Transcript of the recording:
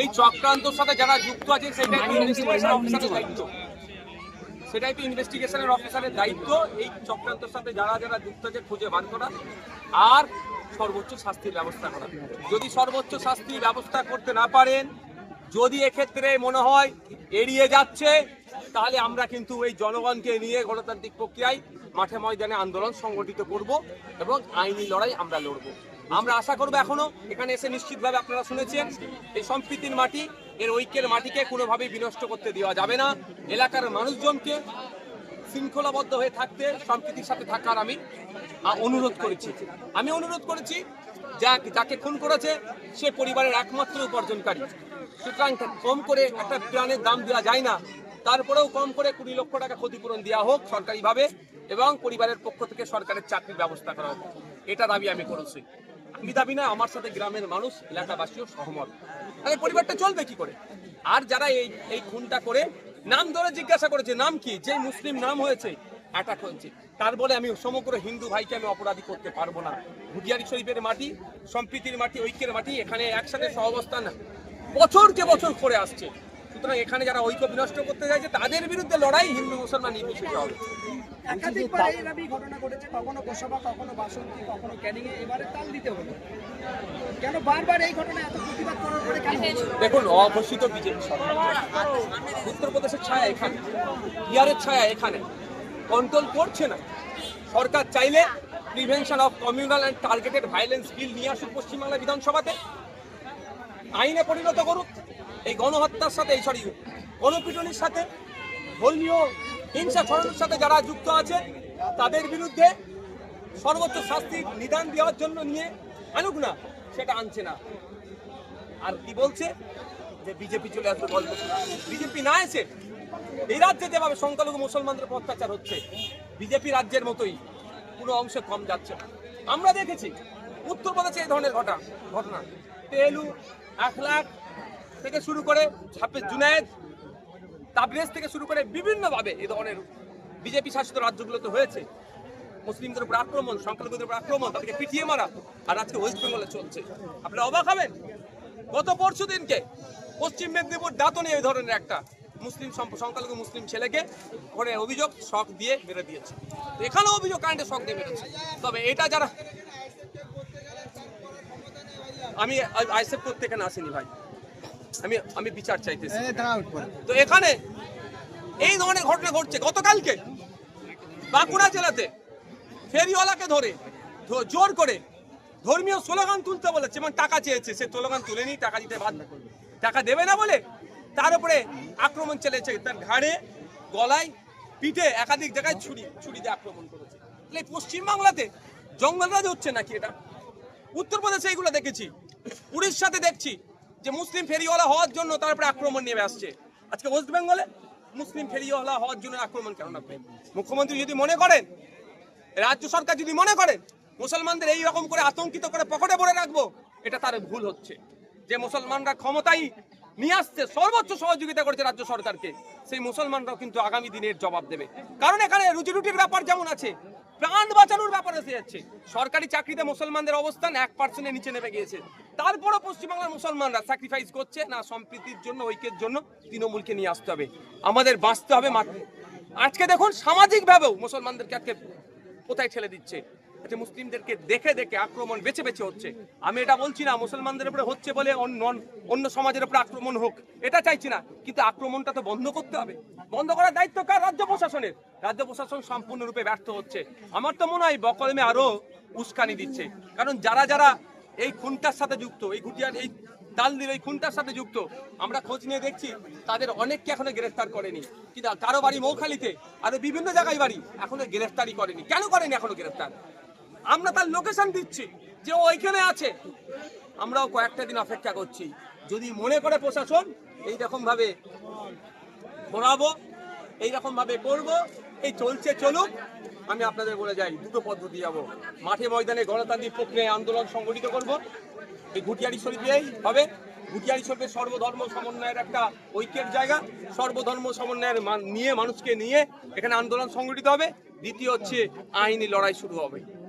এই চক্রান্তর সাথে যারা যুক্ত আছে সেটাই তো দায়িত্ব। সেটাই তো ইনভেস্টিগেশনের অফিসারের দায়িত্ব, এই চক্রান্তর সাথে যারা যারা যুক্ত আছে, খুঁজে বার করা আর সর্বোচ্চ শাস্তির ব্যবস্থা করা। যদি সর্বোচ্চ শাস্তির ব্যবস্থা করতে না পারেন, যদি এক্ষেত্রে মনে হয় এড়িয়ে যাচ্ছে, তাহলে আমরা কিন্তু এই জনগণকে নিয়ে গণতান্ত্রিক প্রক্রিয়ায় মাঠে ময়দানে আন্দোলন সংগঠিত করব এবং আইনি লড়াই আমরা লড়ব। আমরা আশা করব এখনও, এখানে এসে নিশ্চিতভাবে আপনারা শুনেছেন, এই সম্প্রীতির মাটি, এর ঐক্যের মাটিকে কোনোভাবেই বিনষ্ট করতে দেওয়া যাবে না। এলাকার মানুষজনকে শৃঙ্খলাবদ্ধ হয়ে থাকতে, সম্প্রীতির সাথে থাকার আমি অনুরোধ করেছি। আমি অনুরোধ করেছি যা যাকে খুন করেছে, সে পরিবারের একমাত্র উপার্জনকারী। সুতরাং কম করে একটা প্রাণের দাম দেওয়া যায় না। তারপরেও কম করে কুড়ি লক্ষ টাকা ক্ষতিপূরণ দেওয়া হোক সরকারিভাবে এবং পরিবারের পক্ষ থেকে সরকারের চাকরির ব্যবস্থা করা হোক। এটা দাবি আমি করেছি। আমি দাবি না, আমার সাথে গ্রামের মানুষ এলাকাবাসীও সহমত। তাহলে পরিবারটা চলবে কি করে? আর যারা এই এই খুনটা করে, নাম ধরে জিজ্ঞাসা করেছে, নাম কি? যে মুসলিম নাম হয়েছে অ্যাটাক হয়েছে তার বলে, আমি সমগ্র হিন্দু ভাইকে আমি অপরাধী করতে পারব না। ভুটিয়ারি শরীফের মাটি, সম্প্রীতির মাটি, ঐক্যের মাটি, এখানে একসাথে সহবস্থান বছরকে বছর করে আসছে। সুতরাং এখানে যারা ঐক্য বিনষ্ট করতে চাইছে, তাদের বিরুদ্ধে লড়াই হিন্দু মুসলমান নির্বিশেষে হবে। একাধিকবার এরকমই ঘটনা ঘটেছে কখনো কখনো বাসন্তী কখনো ক্যানিং এ এবারে তাল দিতে হলো। কেন বারবার এই ঘটনা এত প্রতিবাদ করার পরে কেন দেখুন অঘোষিত বিজেপি সরকার। উত্তরপ্রদেশের ছায়া এখানে বিহারের ছায়া এখানে। কন্ট্রোল করছে না। সরকার চাইলে prevention of communal and targeted violence bill নিয়ে আসুক পশ্চিমবাংলা বিধানসভাতে। আইনে পরিণত করুক। এই গণহত্যার সাথে এই সরি গণপিটনির সাথে ধর্মীয় হিংসা ছড়ানোর সাথে যারা যুক্ত আছে, তাদের বিরুদ্ধে সর্বোচ্চ শাস্তির নিদান দেওয়ার জন্য নিয়ে আনুক না, সেটা আনছে না। আর কি বলছে? যে বিজেপি চলে আসবে গল্প বিজেপি না এসে এই রাজ্যে যেভাবে সংখ্যালঘু মুসলমানদের অত্যাচার হচ্ছে, বিজেপি রাজ্যের মতোই পুরো অংশে কম যাচ্ছে। আমরা দেখেছি উত্তরপ্রদেশে এই ধরনের ঘটনা ঘটনা। তেলু, এক লাখ থেকে শুরু করে ছাব্বিশ জুনায়েদ তাবরেজ থেকে শুরু করে বিভিন্নভাবে এই ধরনের বিজেপি শাসিত রাজ্যগুলোতে হয়েছে। মুসলিমদের উপর আক্রমণ, সংখ্যালঘুদের উপর আক্রমণ, তাদেরকে পিটিয়ে মারা আর আজকে ওয়েস্ট বেঙ্গলে চলছে। আপনারা অবাক হবেন? গত পরশু দিনকে পশ্চিম মেদিনীপুর দাঁতনে এই ধরনের একটা মুসলিম সংখ্যালঘু মুসলিম ছেলেকে ওখানে অভিযোগ শখ দিয়ে মেরে দিয়েছে। এখানেও অভিযোগ কারেন্টে শখ দিয়ে মেরেছে। তবে এটা যারা আমি আইসেফ করতে এখানে আসিনি ভাই। আমি আমি বিচার চাইতেছি। তো এখানে এই ধরনের ঘটনা ঘটছে গতকালকে বাঁকুড়া জেলাতে ফেরিওয়ালাকে ধরে জোর করে ধর্মীয় স্লোগান তুলতে বলেছে এবং টাকা চেয়েছে। সে স্লোগান তুলেনি টাকা দিতে বাধ্য টাকা দেবে না বলে তার উপরে আক্রমণ চলেছে তার ঘাড়ে গলায় পিঠে একাধিক জায়গায় ছুরি ছুরি দিয়ে আক্রমণ করেছে। তাহলে পশ্চিমবাংলাতে জঙ্গলরাজ হচ্ছে নাকি এটা? উত্তরপ্রদেশে এইগুলো দেখেছি। উড়িষ্যাতে দেখছি। যে মুসলিম ফেরিওয়ালা হওয়ার জন্য তারপরে আক্রমণ নেমে আসছে। আজকে ওয়েস্ট বেঙ্গলে মুসলিম ফেরিওয়ালা হওয়ার জন্য আক্রমণ কেন নামবে মুখ্যমন্ত্রী যদি মনে করেন, রাজ্য সরকার যদি মনে করেন, মুসলমানদের এই রকম করে আতঙ্কিত করে পকেটে ভরে রাখব, এটা তার ভুল হচ্ছে। যে মুসলমানরা ক্ষমতায় নিয়ে আসছে, সর্বোচ্চ সহযোগিতা করেছে রাজ্য সরকারকে, সেই মুসলমানরাও কিন্তু আগামী দিনের জবাব দেবে। কারণ এখানে রুজি রুটির ব্যাপার যেমন আছে প্রাণ বাঁচানোর ব্যাপার এসে যাচ্ছে। সরকারি চাকরিতে মুসলমানদের অবস্থান এক পার্সেন্টের নিচে নেমে গিয়েছে। তারপরও পশ্চিমবাংলার মুসলমানরা স্যাক্রিফাইস করছে, না সম্প্রীতির জন্য, ঐক্যের জন্য তৃণমূলকে নিয়ে আসতে হবে। আমাদের বাঁচতে হবে আজকে দেখুন সামাজিকভাবেও মুসলমানদেরকে আজকে কোথায় ঠেলে দিচ্ছে। আচ্ছা মুসলিমদেরকে দেখে দেখে আক্রমণ বেছে বেছে হচ্ছে। আমি এটা বলছি না, মুসলমানদের উপরে হচ্ছে বলে অন্য সমাজের উপরে আক্রমণ হোক, এটা চাইছি না। কিন্তু আক্রমণটা তো বন্ধ করতে হবে। বন্ধ করার দায়িত্ব কার? রাজ্য প্রশাসনের। রাজ্য প্রশাসন সম্পূর্ণরূপে ব্যর্থ হচ্ছে। আমার তো মনে হয় বকলমে আরও উস্কানি দিচ্ছে। কারণ যারা যারা এই খুনটার সাথে যুক্ত, এই ঘুটিয়ার এই দালদির এই খুনটার সাথে যুক্ত, আমরা খোঁজ নিয়ে দেখছি, তাদের অনেককে এখনও গ্রেফতার করেনি। কিন্তু কারও বাড়ি মৌখালিতে, আরও বিভিন্ন জায়গায় বাড়ি এখনও গ্রেফতারই করেনি। কেন করেনি এখনও গ্রেফতার? আমরা তার লোকেশন দিচ্ছি যে ওইখানে আছে। আমরাও কয়েকটা দিন অপেক্ষা করছি। যদি মনে করে প্রশাসন এইরকম ভাবে ঘোরাবো ভাবে করব, এই চলছে চলুক, আমি আপনাদের বলে যাই, দুটো পদ্ধতি যাব। মাঠে ময়দানে গণতান্ত্রিক প্রক্রিয়ায় আন্দোলন সংগঠিত করব। এই ঘুটিয়ারি শরীফেই হবে। ঘুটিয়ারি শরীফের সর্বধর্ম সমন্বয়ের একটা ঐক্যের জায়গা। সর্বধর্ম সমন্বয়ের মান- নিয়ে, মানুষকে নিয়ে এখানে আন্দোলন সংগঠিত হবে। দ্বিতীয় হচ্ছে আইনি লড়াই শুরু হবে।